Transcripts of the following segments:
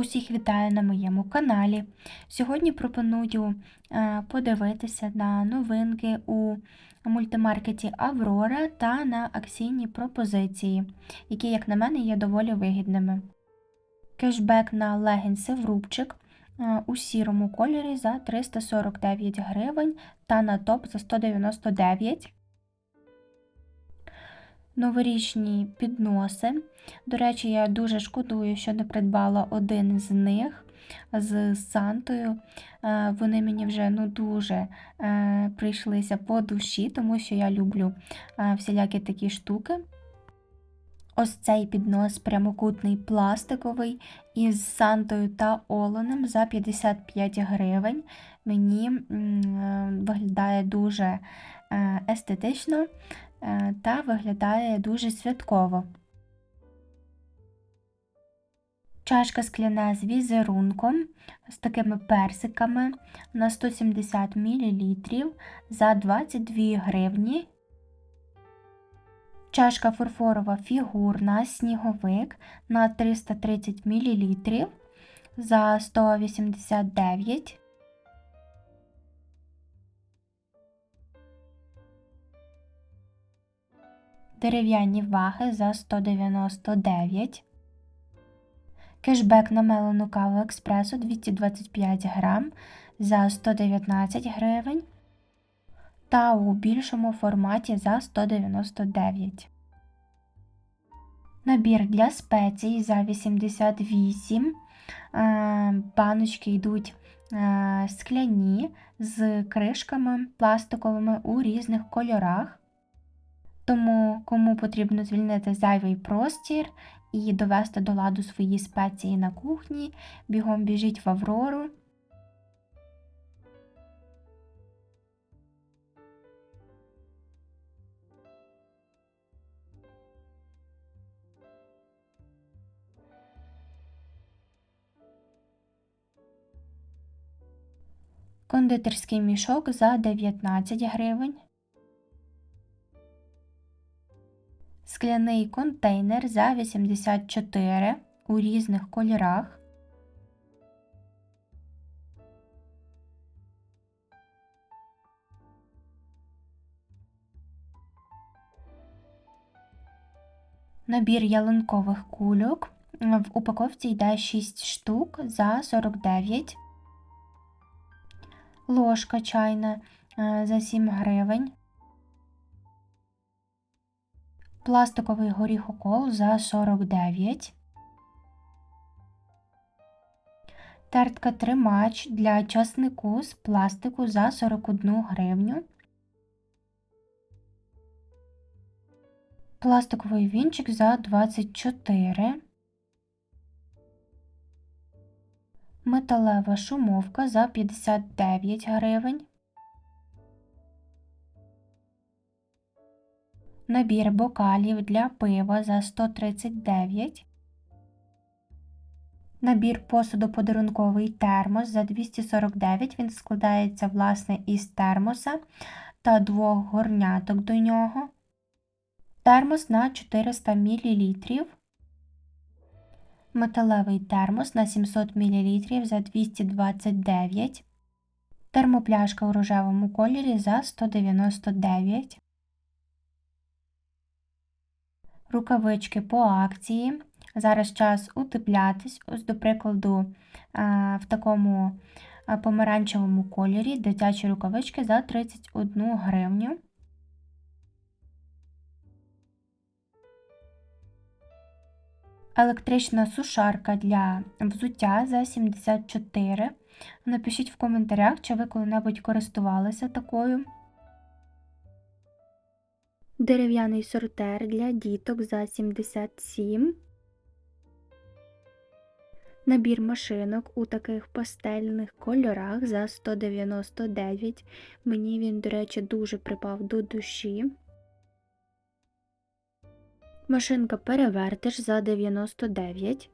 Усіх вітаю на моєму каналі. Сьогодні пропоную е, подивитися на новинки у мультимаркеті Аврора та на акційні пропозиції, які, як на мене, є доволі вигідними. Кешбек на легінси в рубчик е, у сірому кольорі за 349 гривень та на топ за 199 Новорічні підноси. До речі, я дуже шкодую, що не придбала один з них з Сантою. Е, Вони мені вже ну, дуже е, прийшлися по душі, тому що я люблю е, всілякі такі штуки. Ось цей піднос прямокутний пластиковий із Сантою та Оленем за 55 гривень. Мені виглядає дуже естетично та виглядає дуже святково. Чашка скляна з візерунком з такими персиками на 170 мл за 22 гривні. Чашка фарфорова фігурна сніговик на 330 мл за 189 Дерев'яні ваги за 199 Кешбек на мелену каву експресу 225 грам за 119 гривень та у більшому форматі за 199. Набір для спецій за 88. Е, баночки йдуть е, скляні з кришками пластиковими у різних кольорах. Тому, кому потрібно звільнити зайвий простір і довести до ладу свої спеції на кухні, бігом біжіть в Аврору. Кондитерський мішок за 19 гривень. Скляний контейнер за 84 у різних кольорах. Набір ялинкових кульок. В упаковці йде 6 штук за 49. Ложка чайна е, за 7 гривень. Пластиковий горіхокол за 49. Тертка тримач для часнику з пластику за 41 гривню. Пластиковий вінчик за 24. Металева шумовка за 59 гривень. Набір бокалів для пива за 139. Набір посуду подарунковий термос за 249. Він складається, власне, із термоса та двох горняток до нього. Термос на 400 мл. Металевий термос на 700 мл за 229. Термопляшка у рожевому кольорі за 199. Рукавички по акції. Зараз час утеплятись. Ось, до прикладу, в такому помаранчевому кольорі дитячі рукавички за 31 гривню. Електрична сушарка для взуття за 74. Напишіть в коментарях, чи ви коли-небудь користувалися такою. Дерев'яний сортер для діток за 77. Набір машинок у таких пастельних кольорах за 199. Мені він, до речі, дуже припав до душі. Машинка перевертиш за 99.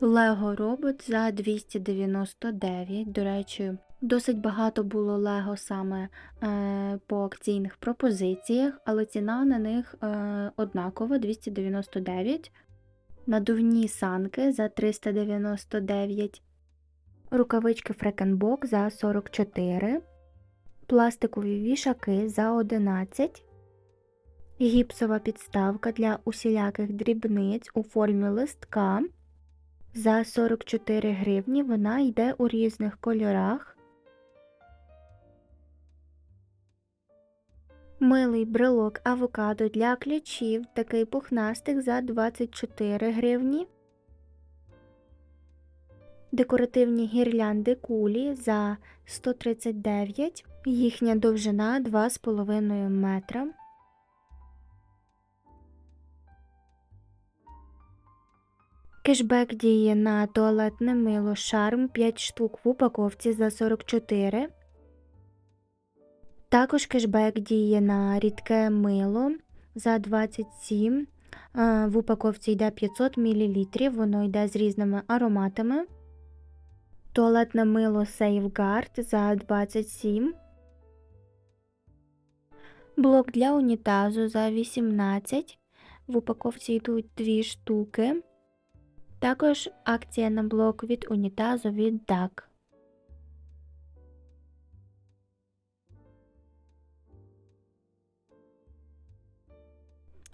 Лего робот за 299. До речі, досить багато було Лего саме е, по акційних пропозиціях, але ціна на них е, однакова 299. надувні санки за 399, рукавички Фрекенбок за 44, пластикові вішаки за 11, гіпсова підставка для усіляких дрібниць у формі листка за 44 гривні. Вона йде у різних кольорах. Милий брелок авокадо для ключів, такий пухнастик за 24 гривні. Декоративні гірлянди кулі за 139, їхня довжина 2,5 метра. Кешбек діє на туалетне мило шарм 5 штук в упаковці за 44. Також кешбек діє на рідке мило за 27. В упаковці йде 500 мл, воно йде з різними ароматами. Туалетне мило Safeguard за 27. Блок для унітазу за 18. В упаковці йдуть 2 штуки. Також акція на блок від унітазу від DAC.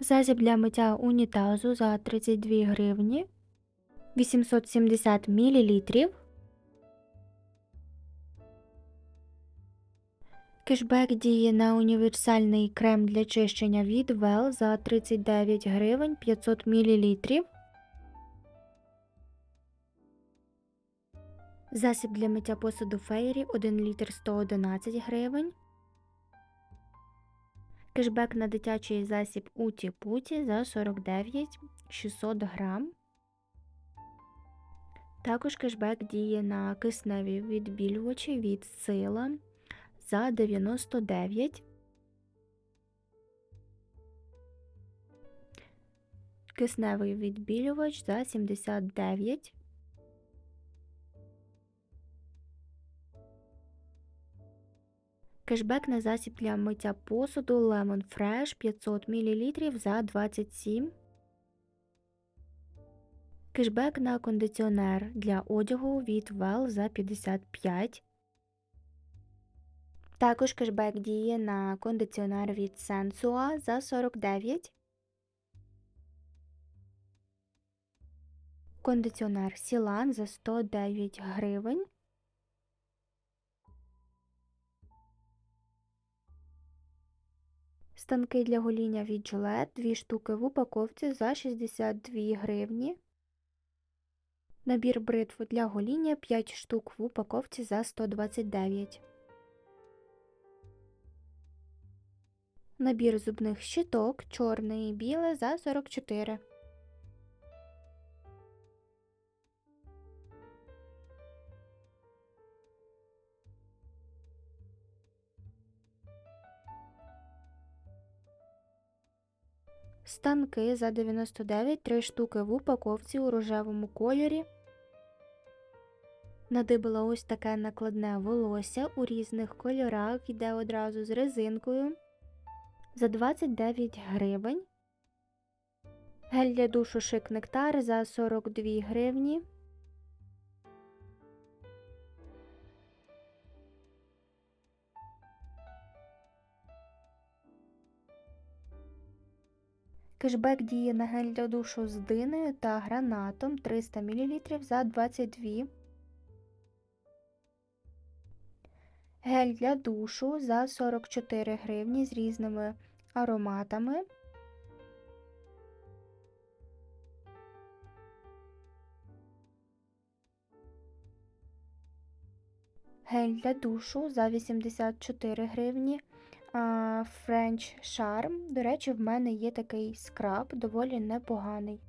Засіб для миття унітазу за 32 гривні 870 мл. Кешбек діє на універсальний крем для чищення від Well за 39 гривень 500 мл. Засіб для миття посуду Фейрі 1 літр 111 гривень. Кешбек на дитячий засіб Уті Путі за 49 600 грам. Також кешбек діє на кисневі відбілювачі від сила за 99. Кисневий відбілювач за 79. Кешбек на засіб для миття посуду Lemon Fresh 500 мл за 27. Кешбек на кондиціонер для одягу від Well за 55. Також кешбек діє на кондиціонер від Sensua за 49. Кондиціонер Сілан за 109 гривень. Станки для гоління від Gillette дві штуки в упаковці за 62 гривні. Набір бритв для гоління 5 штук в упаковці за 129. Набір зубних щиток чорне і біле за 44. Станки за 99 3 штуки в упаковці у рожевому кольорі. Надибила ось таке накладне волосся у різних кольорах, йде одразу з резинкою за 29 гривень. Гель для душу шик нектар за 42 гривні. Кешбек діє на гель для душу з диною та гранатом 300 мл за 22. Гель для душу за 44 гривні з різними ароматами. Гель для душу за 84 гривні. French Charm. До речі, в мене є такий скраб, доволі непоганий.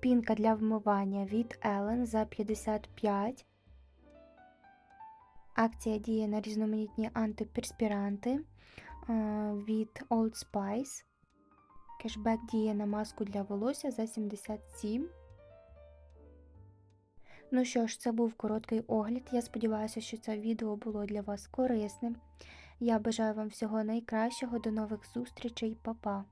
Пінка для вмивання від Ellen за 55. Акція діє на різноманітні антиперспіранти від Old Spice. Кешбек діє на маску для волосся за 77. Ну що ж, це був короткий огляд. Я сподіваюся, що це відео було для вас корисним. Я бажаю вам всього найкращого, до нових зустрічей, Па-па!